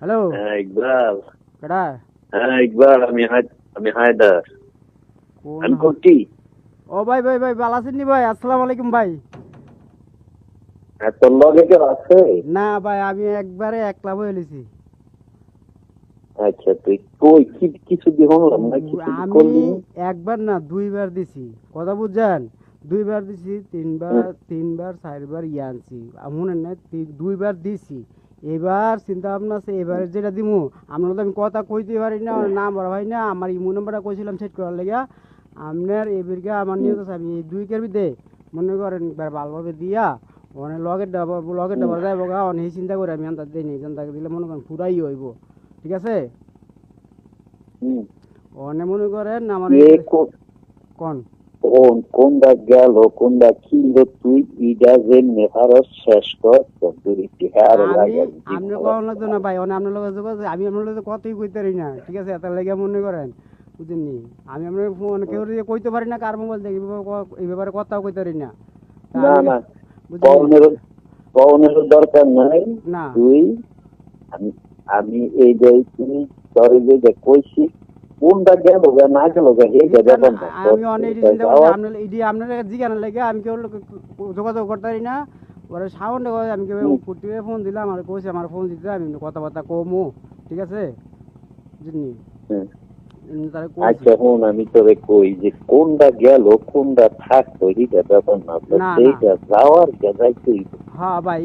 Hello হ্যাঁ ইকবাল। কেডা হ্যাঁ ইকবাল আমি হায়- আমি হায়দার। আমি কোটি ও ভাই ভাই ভাই ভালো আছেন নি ভাই? আসসালামু আলাইকুম ভাই। হ্যাঁ তোর লগে কেউ আছে? না ভাই আমি একবারে একলা বই এলিছি আচ্ছা তুই কই? কি কিছু দিয়ে হলাম না? কিছু করলি? একবার না দুইবার দিছি। কথা বুঝছেন? দুইবার দিছি তিনবার তিনবার চারবার ইয়ে আনছি মনে নাই তি- দুইবার দিছি। এবার চিন্তা ভাবনা আছে এবার যেটা দিমু আপনার তো আমি কথা কইতে পারি না আমার নাম বড় ভাই না আমার ইমো নাম্বারটা কইছিলাম সেট করার লেগে আপনার এবারকে আমার নিয়ত আছে আমি এই দুই কেরবি দে মনে করেন একবার ভালোভাবে দিয়া অনেক লগের ডাবা লগের ডাবা যাইব গা অনেক চিন্তা করে আমি আনতে দিই নি চিন্তা দিলে মনে করেন পুরাই হইব ঠিক আছে? অনেক মনে করেন আমার কোন? কোন কোনটা গেল কোনটা ছিল তুই ইটা যে নেভারস শেষ কর তোর দুই আমি লাগে আপনি কখন লাগতো না ভাই আপনার লগে যোগাযোগ আমি আপনার লগে কথাই কইতে পারি না ঠিক আছে? এত লেগে মনে করেন বুঝেননি? আমি আপনার ফোন কেউ কইতে পারি না কার মোবাইল থেকে এই ব্যাপারে ক- এই ব্যাপারে কথাও কইতে পারি না। না না? পৌনের দরকার নাই। না। তুই আমি আমি এই যে তুমি তোর যে কইছি কোনটা গেল না গেল। আমি অনেক চিন্তা করছি আপনার ইডি আপনার জিজ্ঞাসা লেগে আমি কেউ যোগাযোগ করতে পারি না। ওরা সাউন্ড আমি কেউ কুটিয়ে ফোন দিলাম আর কইছে আমার ফোন দিতে আমি কথাবার্তা কমু ঠিক আছে? বুঝলি? আচ্ছা শুন আমি তোরে কই যে কোনটা গেল কোনটা থাকতো এইটা ব্যাপার না তো না, না। সেইটা যাওয়ার যাইতেই হ্যাঁ ভাই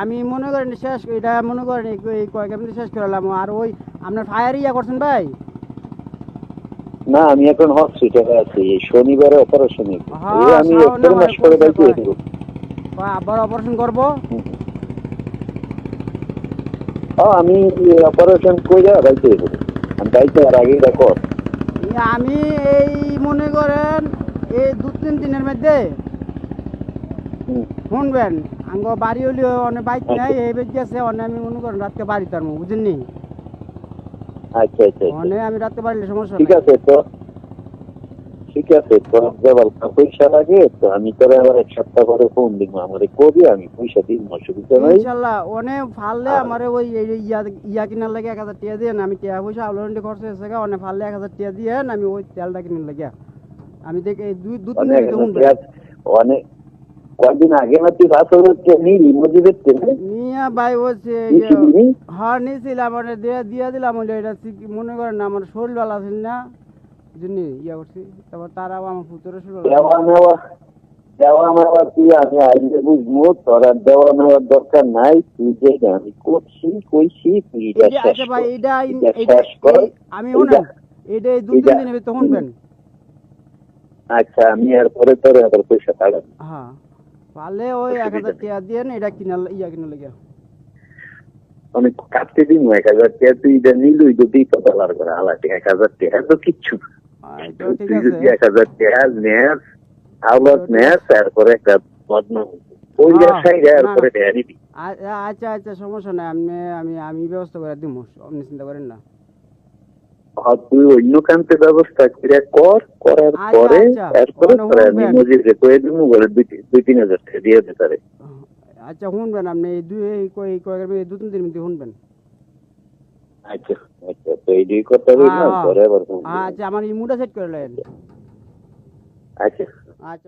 আমি মনে করেন শেষ এটা মনে করেন এই- এই কয়েক মিনিট শেষ করলাম আর ওই আপনার ফায়ার ইয়া করছেন ভাই? না আমি এখন হসপিটালে আছি। এই শনিবারে অপারেশন হ্যাঁ, আমি এক মাস করে কইছে যাইতে কয়। বা আবার অপারেশন করব? আমি অপারেশন কইরা যাইতে হইব আমি যাইতে আর আগে দেখো। আমি এই মনে করেন এই দু তিন দিনের মধ্যে। শুনবেন আঙ্গ বাড়ি হলি অনেক বাইক নাই এই গেছে অনেক আমি মনে করেন রাতকে বাড়ি তার বুঝেননি? আচ্ছা আচ্ছা। অনেক আমি রাতে বাড়িলে সমস্যা ঠিক আছে তো। ঠিক আছে তো যাবার পয়সা লাগে তো আমি তোরে আবার এক সপ্তাহ পরে ফোন দিব। আমারে কবি আমি পয়সা দিব অসুবিধা নাই। ইনশাল্লাহ অনেক ফাললে আমারে ওই ইয়া ইয়া কিনার লাগে এক হাজার টিয়া দিয়ে আমি পয়সা আলোড়ন খরচ হয়েছে গা, ফাললে এক হাজার দিয়ে আমি ওই তেলটা কিনার লাগে। আমি দেখে দুই দু তিন দিন অনেক- আগে না তুই ভাষা নিলি? মসজিদের ভাই বলছে হ্যাঁ নিয়েছিলাম দিয়ে দিয়ে দিলাম এটা মনে করেন না আমার শরীর ভালো আছে না জন্য ইয়া করছি তারপর তারাও আমার পুত্রের শরীর দেওয়া নেওয়া তুই আমি আইলে বুঝব? তোর আর দেওয়া নেওয়ার দরকার নাই তুই যে আমি করছি কইছি তুই এটা আচ্ছা ভাই এটা আমি শুনেন এটা এই দু তিন ভিতরে আচ্ছা আমি এরপরে তোর আবার পয়সা পাবেন হ্যাঁ ওই এক হাজার টাকা দিয়ে এটা কিনা ইয়া কিনা লেগে। অনেক কাটতে দিন এক হাজার টাকা তুই এটা নিলুই তো দিই লার করে আলাদা এক হাজার টাকা তো কিচ্ছু। আচ্ছা, তুই যদি এক হাজার টাকা নেস ঠিক নেস তারপরে একটা বদনাম ওই ব্যবসায়ী না, এরপরে দেয়া নিবি। আচ্ছা আচ্ছা সমস্যা নাই। আপনি আমি আমি ব্যবস্থা করে দিব আপনি চিন্তা করেন না। তুই অন্য কান্তে ব্যবস্থা করে কর করার আচ্ছা, পরে আচ্ছা, এরপরে অন্য তোরা আমি। মজিদকে কয়ে দিব বলে দুই তিন- হাজার টাকা দিয়ে দে তারে। আচ্ছা শুনবেন আপনি এই দুই এই কই কয়েক দু তিন দিন মধ্যে শুনবেন। আচ্ছা আচ্ছা তো এই দুই কথা পরে আবার আচ্ছা আমার ইমুটা সেট করে নেন। আচ্ছা। আচ্ছা।